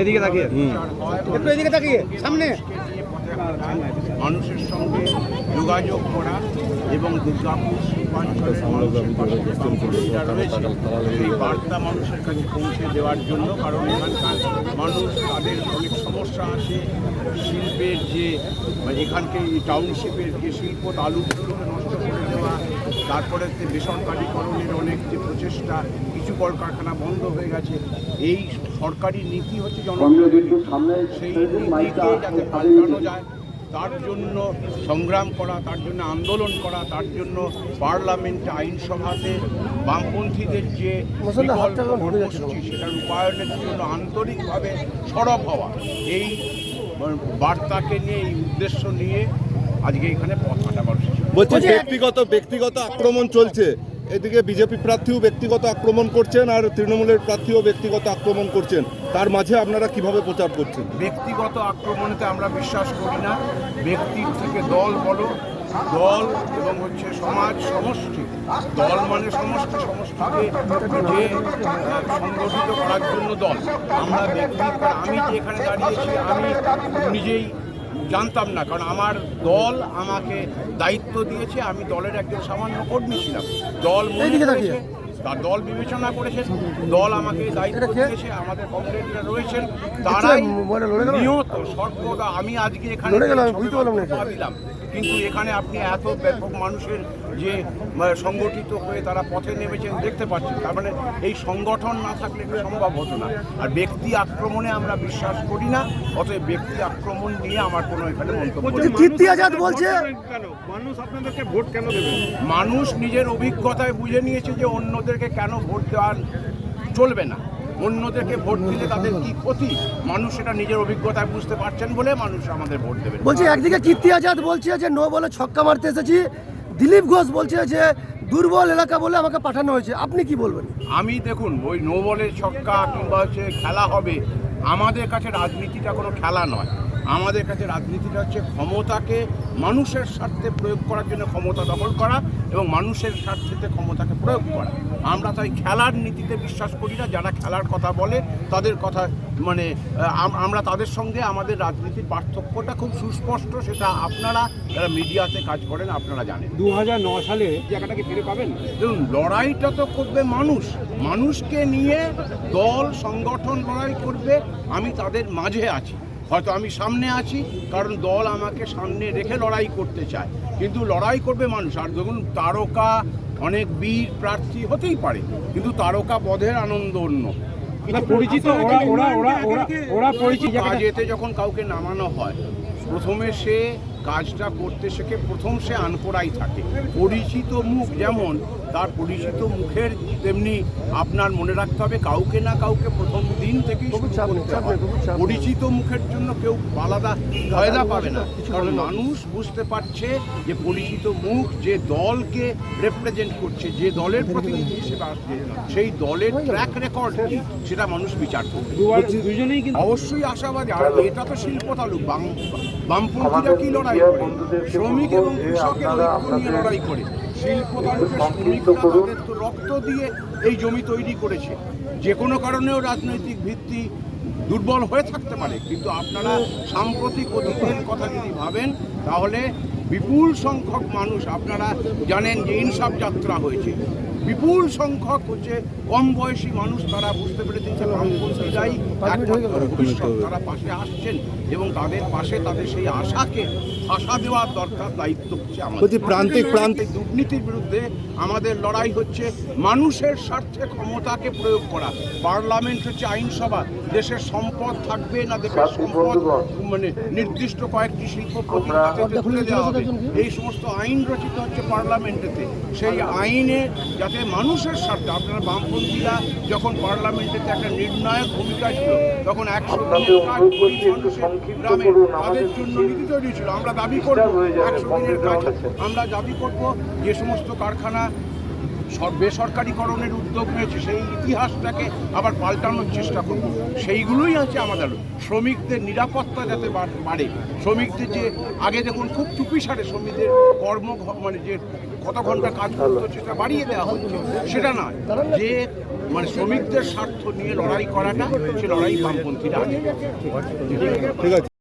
এদিকে তাকিয়ে। একটু এদিকে তাকিয়ে সামনে। মানুষের সঙ্গে যোগাযোগ করা এবং দুর্গাপুর সেই বার্তা মানুষের কাছে পৌঁছে দেওয়ার জন্য কারণ এখানকার মানুষ তাদের অনেক সমস্যা আছে। শিল্পের যে মানে এখানকে এই টাউনশিপের যে শিল্প তালুকগুলোকে নষ্ট তারপরে যে বেসরকারিকরণের অনেক যে প্রচেষ্টা কিছু কলকারখানা বন্ধ হয়ে গেছে এই সরকারি নীতি হচ্ছে জনগণের সেই নীতিকে যাতে পাল্টানো যায় তার জন্য সংগ্রাম করা তার জন্য আন্দোলন করা তার জন্য পার্লামেন্টে আইনসভাতে বামপন্থীদের যে কর্মসূচি সেটা রূপায়ণের জন্য আন্তরিকভাবে সরব হওয়া এই বার্তাকে নিয়ে এই উদ্দেশ্য নিয়ে আজকে এখানে পথ বলছি ব্যক্তিগত ব্যক্তিগত আক্রমণ চলছে। এদিকে বিজেপি প্রার্থীও ব্যক্তিগত আক্রমণ করছেন আর তৃণমূলের প্রার্থীও ব্যক্তিগত আক্রমণ করছেন। তার মাঝে আপনারা কীভাবে প্রচার করছেন? ব্যক্তিগত আক্রমণেতে আমরা বিশ্বাস করি না। ব্যক্তির থেকে দল বলো দল এবং হচ্ছে সমাজ সমষ্টি। দল মানে সমষ্টি সমষ্টিকে যে সংগঠিত করার জন্য দল। আমরা ব্যক্তি আমি যে এখানে দাঁড়িয়েছি আমি নিজেই জানতাম না কারণ আমার দল আমাকে দায়িত্ব দিয়েছে আমি দলের একজন সামান্য কর্মী ছিলাম। দল মনে করেছে তার দল বিবেচনা করেছে দল আমাকে দায়িত্ব দিয়েছে আমাদের কংগ্রেসরা রয়েছেন তারাই নিয়ত সর্বদা আমি আজকে এখানে দিলাম কিন্তু এখানে আপনি এত ব্যাপক মানুষের যে মানে, সংগঠিত হয়ে তারা পথে নেমেছেন দেখতে পাচ্ছেন। তার মানে এই সংগঠন না থাকলে এটা সম্ভব হতো না। আর ব্যক্তি আক্রমণে আমরা বিশ্বাস করি না অতএব ব্যক্তি আক্রমণ নিয়ে আমার কোনো এখানে মন্তব্য আজাদ বলছে মানুষ আপনাদেরকে ভোট কেন দেবে? মানুষ নিজের অভিজ্ঞতায় বুঝে নিয়েছে যে অন্যদেরকে কেন ভোট দেওয়া চলবে না। অন্যদেরকে ভোট দিলে তাদের কি ক্ষতি? মানুষ এটা নিজের অভিজ্ঞতায় বুঝতে পারছেন বলে মানুষ আমাদের ভোট দেবে বলছি একদিকে কীর্তি আজাদ বলছে যে নো বলে ছক্কা মারতে এসেছি। দিলীপ ঘোষ বলছে যে দুর্বল এলাকা বলে আমাকে পাঠানো হয়েছে। আপনি কি বলবেন? আমি দেখুন, ওই নো বলের ছক্কা কিংবা হচ্ছে খেলা হবে, আমাদের কাছে রাজনীতিটা কোনো খেলা নয়। আমাদের কাছে রাজনীতিটা হচ্ছে ক্ষমতাকে মানুষের স্বার্থে প্রয়োগ করার জন্য ক্ষমতা দখল করা এবং মানুষের স্বার্থেতে ক্ষমতাকে প্রয়োগ করা। আমরা তাই খেলার নীতিতে বিশ্বাস করি না যারা খেলার কথা বলে তাদের কথা মানে আমরা তাদের সঙ্গে আমাদের রাজনীতির পার্থক্যটা খুব সুস্পষ্ট সেটা আপনারা যারা মিডিয়াতে কাজ করেন আপনারা জানেন। দু সালে জায়গাটাকে ফিরে পাবেন? দেখুন লড়াইটা তো করবে মানুষ। মানুষকে নিয়ে দল সংগঠন লড়াই করবে আমি তাদের মাঝে আছি। হয়তো আমি সামনে আছি কারণ দল আমাকে সামনে রেখে লড়াই করতে চায়। কিন্তু লড়াই করবে মানুষ। আর দেখুন তারকা অনেক বীর প্রার্থী হতেই পারে কিন্তু তারকা বধের আনন্দ অন্য। না পরিচিত ওরা ওরা ওরা ওরা ওরা পরিচিত কাজেতে যখন কাউকে নামানো হয় প্রথমে সে কাজটা করতে শেখে প্রথম সে আনকোড়াই থাকে। পরিচিত মুখ যেমন তার পরিচিত মুখের তেমনি আপনার মনে রাখতে হবে কাউকে না কাউকে প্রথম দিন থেকেই হয়। পরিচিত মুখের জন্য কেউ আলাদা ফায়দা পাবে না কারণ মানুষ বুঝতে পারছে যে পরিচিত মুখ যে দলকে রেপ্রেজেন্ট করছে যে দলের প্রতিনিধি হিসেবে আসছে সেই দলের ট্র্যাক রেকর্ড সেটা মানুষ বিচার করবে। দুজনেই কিন্তু অবশ্যই আশাবাদী আর এটা তো শিল্প তালুক বাম বামপন্থীরা কি লড়াই করে? শ্রমিক এবং কৃষকের লড়াই করে। রক্ত দিয়ে এই জমি তৈরি করেছে। যে কোনো কারণেও রাজনৈতিক ভিত্তি দুর্বল হয়ে থাকতে পারে কিন্তু আপনারা সাম্প্রতিক অতীতের কথা যদি ভাবেন তাহলে বিপুল সংখ্যক মানুষ আপনারা জানেন যে ইনসাফ যাত্রা হয়েছে। বিপুল সংখ্যক হচ্ছে কম বয়সী মানুষ তারা বুঝতে পেরেছেন যে বামপন্থীরাই তারা পাশে আসছেন এবং তাদের পাশে তাদের সেই আশাকে আশা দেওয়ার দরকার দায়িত্ব হচ্ছে আমাদের। প্রান্তিক প্রান্তিক দুর্নীতির বিরুদ্ধে আমাদের লড়াই হচ্ছে মানুষের স্বার্থে ক্ষমতাকে প্রয়োগ করা। পার্লামেন্ট হচ্ছে আইনসভা দেশের সম্পদ থাকবে না দেশের সম্পদ মানে নির্দিষ্ট কয়েকটি শিল্প প্রতিষ্ঠাতে তুলে দেওয়া হবে। এই সমস্ত আইন রচিত হচ্ছে পার্লামেন্টেতে। সেই আইনে যাতে মানুষের স্বার্থে আপনারা বামপন্থীরা যখন পার্লামেন্টেতে একটা নির্ণায়ক ভূমিকা ছিল তখন একশো গ্রামে। তাদের জন্য নীতি তৈরি ছিল। আমরা দাবি করব একশো দিনের কাজ। আমরা দাবি করব যে সমস্ত কারখানা বেসরকারিকরণের উদ্যোগ নিয়েছে, সেই ইতিহাসটাকে আবার পাল্টানোর চেষ্টা করব। সেইগুলোই আছে আমাদের। শ্রমিকদের নিরাপত্তা যাতে বাড়ে। শ্রমিকদের যে আগে দেখুন, খুব চুপি সারে শ্রমিকদের কর্ম মানে যে কত ঘণ্টা কাজ করতে সেটা বাড়িয়ে দেওয়া হচ্ছে। সেটা নয়। যে মানে শ্রমিকদের স্বার্থ নিয়ে লড়াই করাটা, সে লড়াই বামপন্থীরা আছে ঠিক আছে।